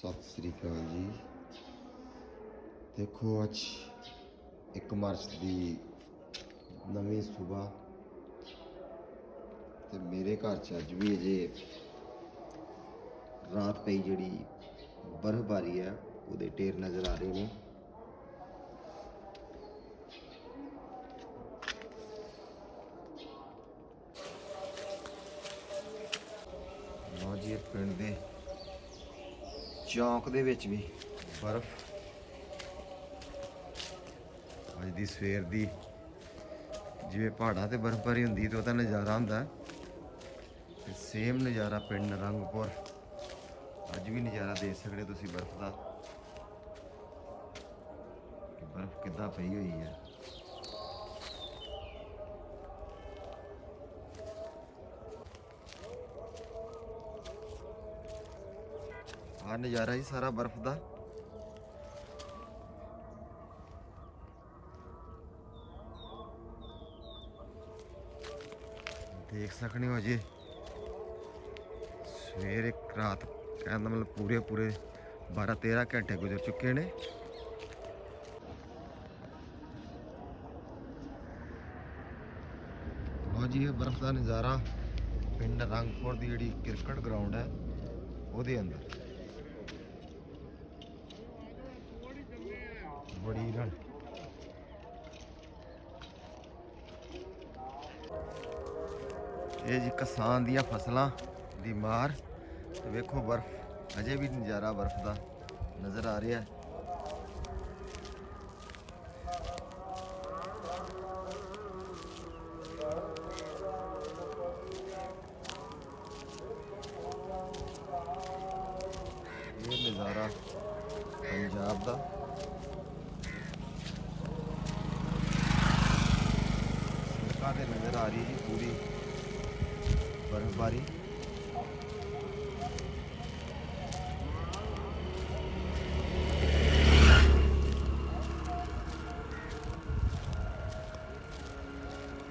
ਸਤਿ ਸ੍ਰੀ ਅਕਾਲ ਜੀ। ਦੇਖੋ, ਅੱਜ 1 ਮਾਰਚ ਦੀ ਨਵੀਂ ਸਵੇਰ ਤੇ ਮੇਰੇ ਘਰ ਚ ਅੱਜ ਵੀ ਅਜੇ ਰਾਤ ਪਈ ਜਿਹੜੀ ਬਰਫ਼ਬਾਰੀ ਹੈ ਉਹਦੇ ਢੇਰ ਨਜ਼ਰ ਆ ਰਹੇ ਨੇ। ਲਓ ਜੀ ਪਿੰਡ ਦੇ ਚੌਂਕ ਦੇ ਵਿੱਚ ਵੀ। ਬਰਫ਼। ਅੱਜ ਦੀ ਸਵੇਰ ਦੀ ਜਿਵੇਂ ਪਹਾੜਾਂ ਤੇ ਬਰਫ਼ਬਾਰੀ ਹੁੰਦੀ ਤੇ ਉਹਦਾ ਨਜ਼ਾਰਾ ਹੁੰਦਾ। ਤੇ ਸੇਮ ਨਜ਼ਾਰਾ ਪਿੰਡ ਰੰਗਪੁਰ। ਅੱਜ ਵੀ ਨਜ਼ਾਰਾ ਦੇਖ ਸਕਦੇ ਤੁਸੀਂ ਬਰਫ਼ ਦਾ। ਕਿ ਬਰਫ਼ ਕਿੱਦਾਂ ਪਈ ਹੋਈ ਹੈ। ਆ ਨਜ਼ਾਰਾ ਹੀ ਸਾਰਾ ਬਰਫ਼ ਦਾ। ਦੇਖ ਸਕਣੇ ਹੋ ਜੀ। ਸਵੇਰ ਇੱਕ ਰਾਤ ਕਹਿੰਦਾ ਮਤਲਬ ਪੂਰੇ ਪੂਰੇ 12 13 ਘੰਟੇ ਗੁਜ਼ਰ ਚੁੱਕੇ ਨੇ। ਲਓ ਜੀ, ਇਹ ਬਰਫ਼ ਦਾ ਨਜ਼ਾਰਾ ਪਿੰਡ ਰੰਗਪੁਰ ਦੀ ਜਿਹੜੀ ਕ੍ਰਿਕਟ ਗਰਾਊਂਡ ਹੈ, ਉਹਦੇ ਅੰਦਰ। ਇਹ ਜੀ ਕਿਸਾਨ ਦੀਆਂ ਫਸਲਾਂ ਦੀ ਮਾਰ। ਤੇ ਵੇਖੋ ਬਰਫ਼, ਅਜੇ ਵੀ ਨਜ਼ਾਰਾ ਬਰਫ਼ ਦਾ ਨਜ਼ਰ ਆ ਰਿਹਾ। ਹੈ ਇਹ ਨਜ਼ਾਰਾ ਪੰਜਾਬ ਦਾ। ਸੜਕਾਂ ਤੇ ਨਜ਼ਰ ਆ ਰਹੀ ਜੀ। ਬਰਫ਼ਬਾਰੀ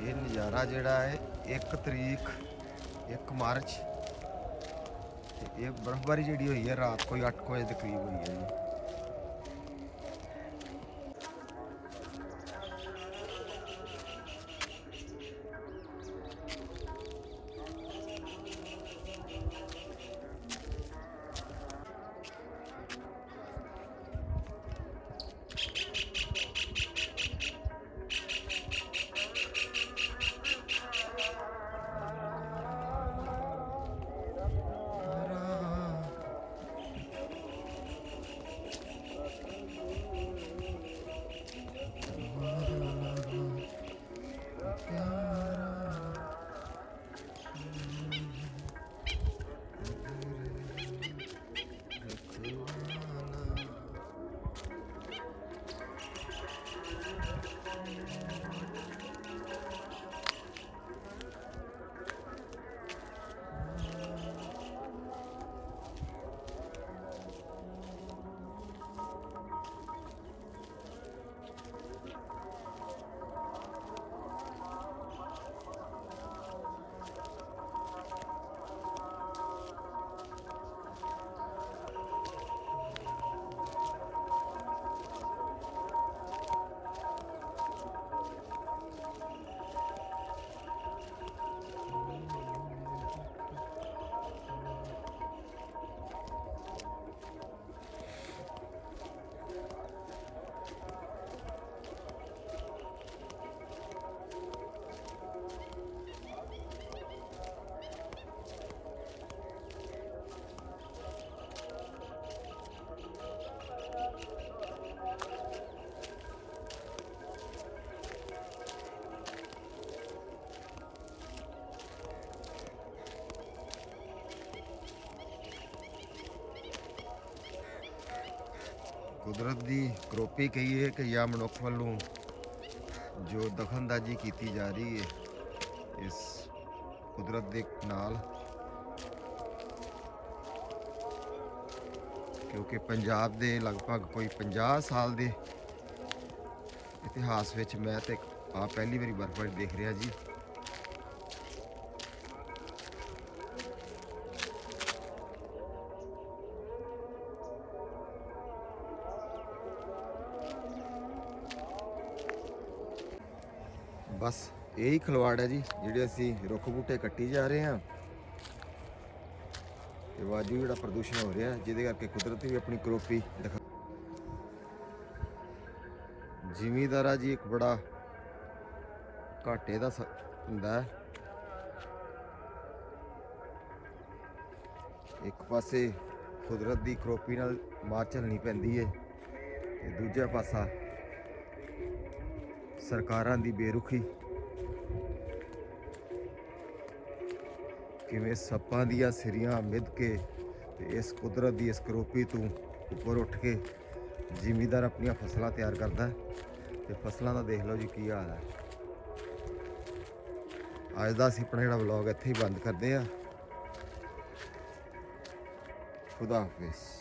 ਇਹ ਨਜ਼ਾਰਾ ਜਿਹੜਾ ਹੈ 1 ਤਰੀਕ 1 ਮਾਰਚ। ਤੇ ਇਹ ਬਰਫ਼ਬਾਰੀ ਜਿਹੜੀ ਹੋਈ ਹੈ, ਰਾਤ ਕੋਈ 8 ਵਜੇ ਦੇ ਕਰੀਬ ਹੋਈ ਹੈ ਜੀ। ਕੁਦਰਤ ਦੀ ਕਰੋਪੀ ਕਹੀਏ ਕਿ ਜਾਂ ਮਨੁੱਖ ਵੱਲੋਂ ਜੋ ਦਖਲਅੰਦਾਜ਼ੀ ਕੀਤੀ ਜਾ ਰਹੀ ਹੈ, ਇਸ ਕੁਦਰਤ ਦੇ ਨਾਲ, ਕਿਉਂਕਿ ਪੰਜਾਬ ਦੇ ਲਗਭਗ ਕੋਈ 50 ਸਾਲ ਦੇ ਇਤਿਹਾਸ ਵਿੱਚ ਮੈਂ ਤੇ ਆ ਪਹਿਲੀ ਵਾਰੀ ਬਰਫ਼ਬਾਰੀ ਦੇਖ ਰਿਹਾ ਜੀ। ਬਸ ਇਹੀ ਖਲਵਾੜ ਹੈ ਜੀ, ਜਿਹੜੇ ਅਸੀਂ ਰੁੱਖ ਬੂਟੇ ਕੱਟੀ ਜਾ ਰਹੇ ਹਾਂ। ਤੇ ਵਾਜੂ ਜਿਹੜਾ ਪ੍ਰਦੂਸ਼ਣ ਹੋ ਰਿਹਾ, ਜਿਹਦੇ ਕਰਕੇ ਕੁਦਰਤ ਵੀ ਆਪਣੀ ਕਰੋਪੀ ਦਿਖਾ ਜ਼ਿਮੀਦਾਰਾ ਜੀ, ਇੱਕ ਬੜਾ ਘਾਟੇ ਦਾ ਸ- ਹੁੰਦਾ ਹੈ। ਇੱਕ ਪਾਸੇ ਕੁਦਰਤ ਦੀ ਕਰੋਪੀ ਨਾਲ ਮਾਰ ਝੱਲਣੀ ਪੈਂਦੀ ਹੈ ਤੇ ਦੂਜਾ ਪਾਸਾ ਸਰਕਾਰਾਂ ਦੀ ਬੇਰੁਖੀ। ਕਿਵੇਂ ਸੱਪਾਂ ਦੀਆਂ ਸਿਰੀਆਂ ਮਿੱਧ ਕੇ ਤੇ ਇਸ ਕੁਦਰਤ ਦੀ ਇਸ ਕਰੋਪੀ ਤੋਂ ਉੱਪਰ ਉੱਠ ਕੇ ਜ਼ਿਮੀਦਾਰ ਆਪਣੀਆਂ ਫਸਲਾਂ ਤਿਆਰ ਕਰਦਾ ਹੈ। ਤੇ ਫਸਲਾਂ ਦਾ ਦੇਖ ਲਓ ਜੀ ਕੀ ਹਾਲ ਹੈ। ਅੱਜ ਦਾ ਅਸੀਂ ਆਪਣਾ ਜਿਹੜਾ ਵਲੌਗ ਇੱਥੇ ਹੀ ਬੰਦ ਕਰਦੇ ਹਾਂ। ਖੁਦਾ ਹਾਫਿਜ਼।